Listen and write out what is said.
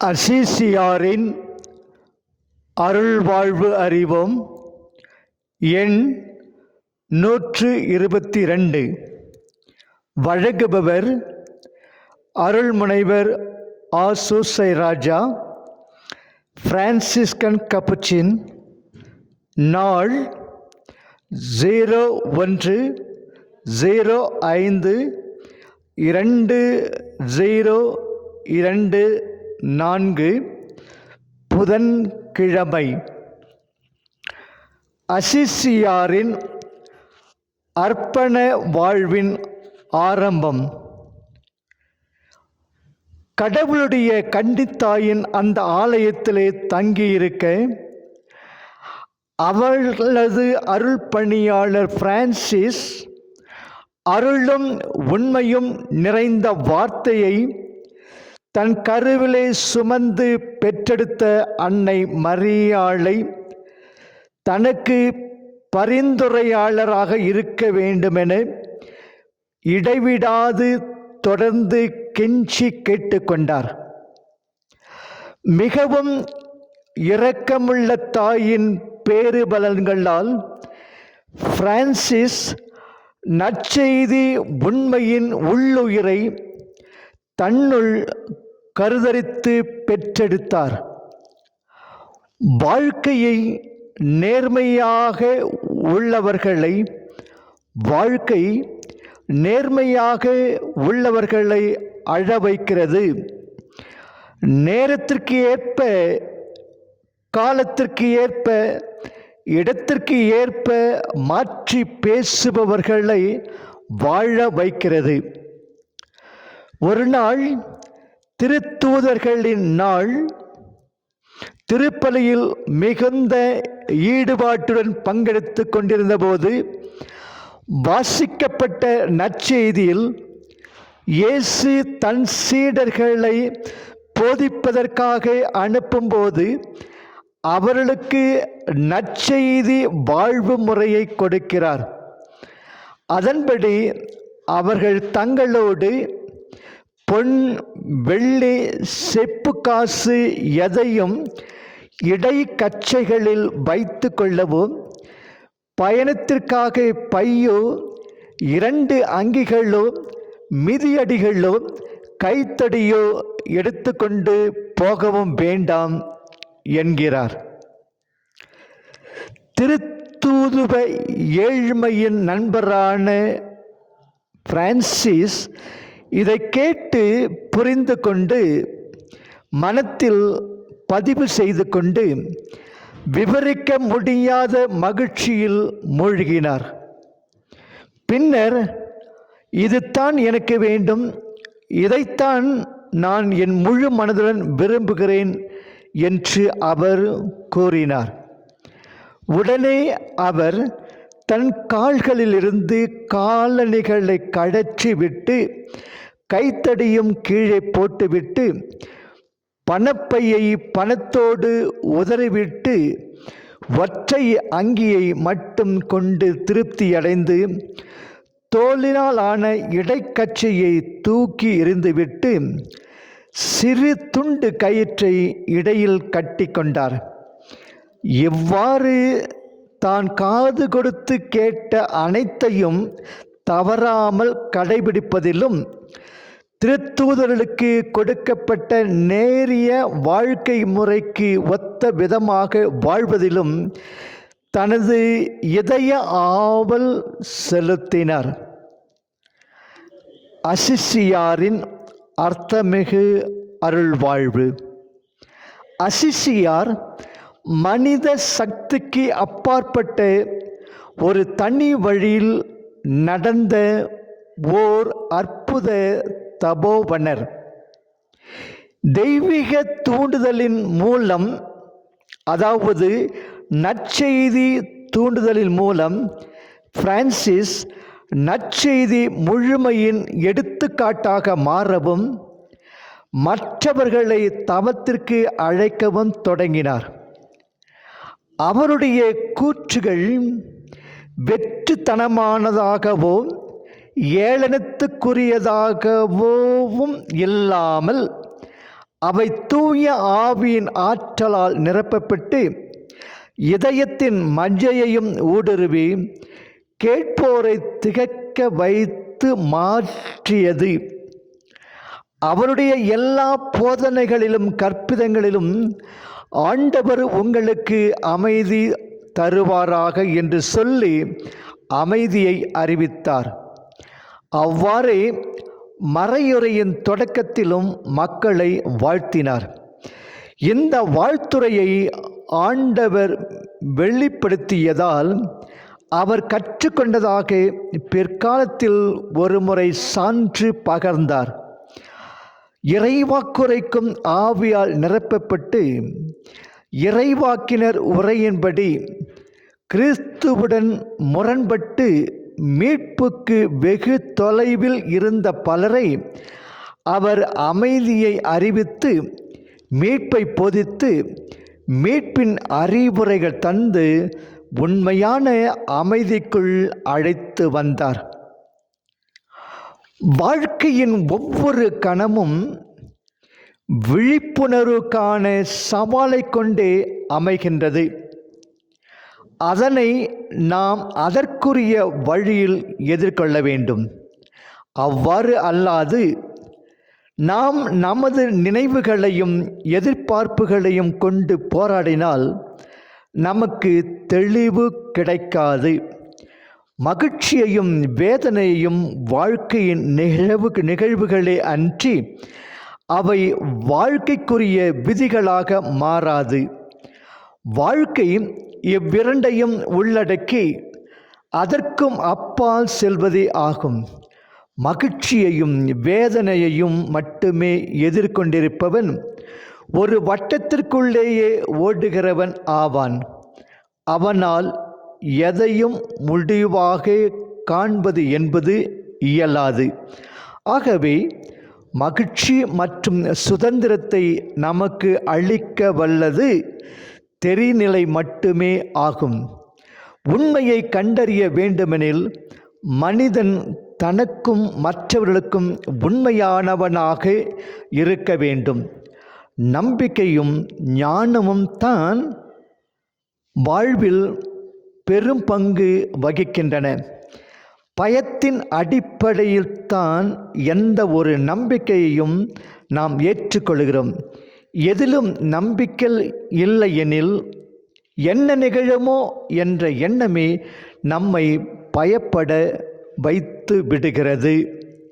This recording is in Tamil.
அசிசியாரின் அருள்வாழ்வு அறிவோம் எண் நூற்று இருபத்தி ரெண்டு வழங்குபவர் அருள்முனைவர் ஆசூசை ராஜா பிரான்சிஸ்கன் கப்புச்சின் நாள் ஜீரோ ஒன்று ஜீரோ ஐந்து இரண்டு ஜீரோ இரண்டு நான்கு புதன்கிழமை. அசிசியாரின் அர்ப்பண வாழ்வின் ஆரம்பம். கடவுளுடைய கண்டித்தாயின் அந்த ஆலயத்திலே தங்கியிருக்க அவளது அருள் பணியாளர் பிரான்சிஸ் அருளும் உண்மையும் நிறைந்த வார்த்தையை தன் கருவிலே சுமந்து பெற்றெடுத்த அன்னை மரியாளை தனக்கு பரிந்துரையாளராக இருக்க வேண்டுமென இடைவிடாது தொடர்ந்து கெஞ்சி கேட்டுக்கொண்டார். மிகவும் இரக்கமுள்ள தாயின் பேறுபலன்களால் பிரான்சிஸ் நற்செய்தி உண்மையின் உள்ளுயிரை தன்னுள் கருதரித்து பெற்றெடுத்தார். வாழ்க்கையை நேர்மையாக உள்ளவர்களை வாழ்க்கை நேர்மையாக உள்ளவர்களை அழ வைக்கிறது. நேரத்திற்கு ஏற்ப காலத்திற்கு ஏற்ப இடத்திற்கு ஏற்ப மாற்றி பேசுபவர்களை வாழ வைக்கிறது. ஒரு நாள் திருத்தூதர்களின் நாள் திருப்பலியில் மிகுந்த ஈடுபாட்டுடன் பங்கெடுத்து கொண்டிருந்தபோது வாசிக்கப்பட்ட நற்செய்தியில் இயேசு தன் சீடர்களை போதிப்பதற்காக அனுப்பும்போது அவர்களுக்கு நற்செய்தி வாழ்வு முறையை கொடுக்கிறார். அதன்படி அவர்கள் தங்களோடு பொன் வெள்ளி செப்பு காசு எதையும் இடைக்கச்சைகளில் வைத்து கொள்ளவும் பயணத்திற்காக பையோ இரண்டு அங்கிகளோ மிதியடிகளோ கைத்தடியோ எடுத்துக்கொண்டு போகவும் வேண்டாம் என்கிறார். திருத்தூதுவ ஏழ்மையின் நண்பரான பிரான்சிஸ் இதை கேட்டு புரிந்து கொண்டு மனத்தில் பதிவு செய்து கொண்டு விவரிக்க முடியாத மகிழ்ச்சியில் மூழ்கினார். பின்னர் இதுதான் எனக்கு வேண்டும். இதைத்தான் நான் என் முழு மனதுடன் விரும்புகிறேன் என்று அவர் கூறினார். உடனே அவர் தன் கால்களிலிருந்து காலணிகளை கழற்றி விட்டு கைத்தடியும் கீழே போட்டுவிட்டு பணப்பையை பணத்தோடு உதறிவிட்டு ஒற்றை அங்கியை மட்டும் கொண்டு திருப்தியடைந்து தோலினால் ஆன இடைக்கச்சையை தூக்கி எறிந்துவிட்டு சிறு துண்டு கயிற்றை இடையில் கட்டி கொண்டார். எவ்வாறு தான் காது கொடுத்து கேட்ட அனைத்தையும் தவறாமல் கடைபிடிப்பதிலும் திருத்தூதர்களுக்கு கொடுக்கப்பட்ட நேரிய வாழ்க்கை முறைக்கு ஒத்த விதமாக வாழ்வதிலும் தனது இதய ஆவல் செலுத்தினார். அசிசியாரின் அர்த்தமிகு அருள்வாழ்வு. அசிசியார் மனித சக்திக்கு அப்பாற்பட்ட ஒரு தனி வழியில் நடந்த ஓர் அற்புத தபோவனர் தெய்வீக தூண்டுதலின் மூலம் அதாவது நற்செய்தி தூண்டுதலின் மூலம் பிரான்சிஸ் நற்செய்தி முழுமையின் எடுத்துக்காட்டாக மாறவும் மற்றவர்களை தவத்திற்கு அழைக்கவும் தொடங்கினார். அவருடைய கூற்றுகள் வெற்றுத்தனமானதாகவோ ஏளனத்துக்குரியதாகவும் இல்லாமல் அவை தூய ஆவியின் ஆற்றலால் நிரப்பப்பட்டு இதயத்தின் மஞ்சையையும் ஊடுருவி கேட்போரை திகைக்க வைத்து மாற்றியது. அவருடைய எல்லா போதனைகளிலும் கற்பிதங்களிலும் ஆண்டவர் உங்களுக்கு அமைதி தருவாராக என்று சொல்லி அமைதியை அறிவித்தார். அவ்வாறே மறையுறையின் தொடக்கத்திலும் மக்களை வாழ்த்தினார். இந்த வாழ்த்துறையை ஆண்டவர் வெளிப்படுத்தியதால் அவர் கற்றுக்கொண்டதாக பிற்காலத்தில் ஒருமுறை சான்று பகர்ந்தார். இறைவாக்குரைக்கும் ஆவியால் நிரப்பப்பட்டு இறைவாக்கினர் உரையின்படி கிறிஸ்துவுடன் முரண்பட்டு மீட்புக்கு வெகு தொலைவில் இருந்த பலரை அவர் அமைதியை அறிவித்து மீட்பை பொதித்து மீட்பின் அறிவுரைகள் தந்து உண்மையான அமைதிக்குள் அழைத்து வந்தார். வாழ்க்கையின் ஒவ்வொரு கணமும் விழிப்புணர்வுக்கான சவாலை கொண்டே அமைகின்றது. அதனை நாம் அதற்குரிய வழியில் எதிர்கொள்ள வேண்டும். அவ்வாறு அல்லாது நாம் நமது நினைவுகளையும் எதிர்பார்ப்புகளையும் கொண்டு போராடினால் நமக்கு தெளிவு கிடைக்காது. மகிழ்ச்சியையும் வேதனையையும் வாழ்க்கையின் நிகழ்வு நிகழ்வுகளே அன்றி அவை வாழ்க்கைக்குரிய விதிகளாக மாறாது. வாழ்க்கை இவ்விரண்டையும் உள்ளடக்கி அதற்கும் அப்பால் செல்வதே ஆகும். மகிழ்ச்சியையும் வேதனையையும் மட்டுமே எதிர்கொண்டிருப்பவன் ஒரு வட்டத்திற்குள்ளேயே ஓடுகிறவன் ஆவான். அவனால் எதையும் முடிவாக காண்பது என்பது இயலாது. ஆகவே மகிழ்ச்சி மற்றும் சுதந்திரத்தை நமக்கு அளிக்க வல்லது தெரிநிலை மட்டுமே ஆகும். உண்மையை கண்டறிய வேண்டுமெனில் மனிதன் தனக்கும் மற்றவர்களுக்கும் உண்மையானவனாக இருக்க வேண்டும். நம்பிக்கையும் ஞானமும் தான் வாழ்வில் பெரும் பங்கு வகிக்கின்றன. பயத்தின் அடிப்படையில் தான் எந்த ஒரு நம்பிக்கையையும் நாம் ஏற்றுக்கொள்கிறோம். எதிலும் நம்பிக்கை இல்லை எனில் என்ன நிகழுமோ என்ற எண்ணமே நம்மை பயப்பட வைத்து விடுகிறது.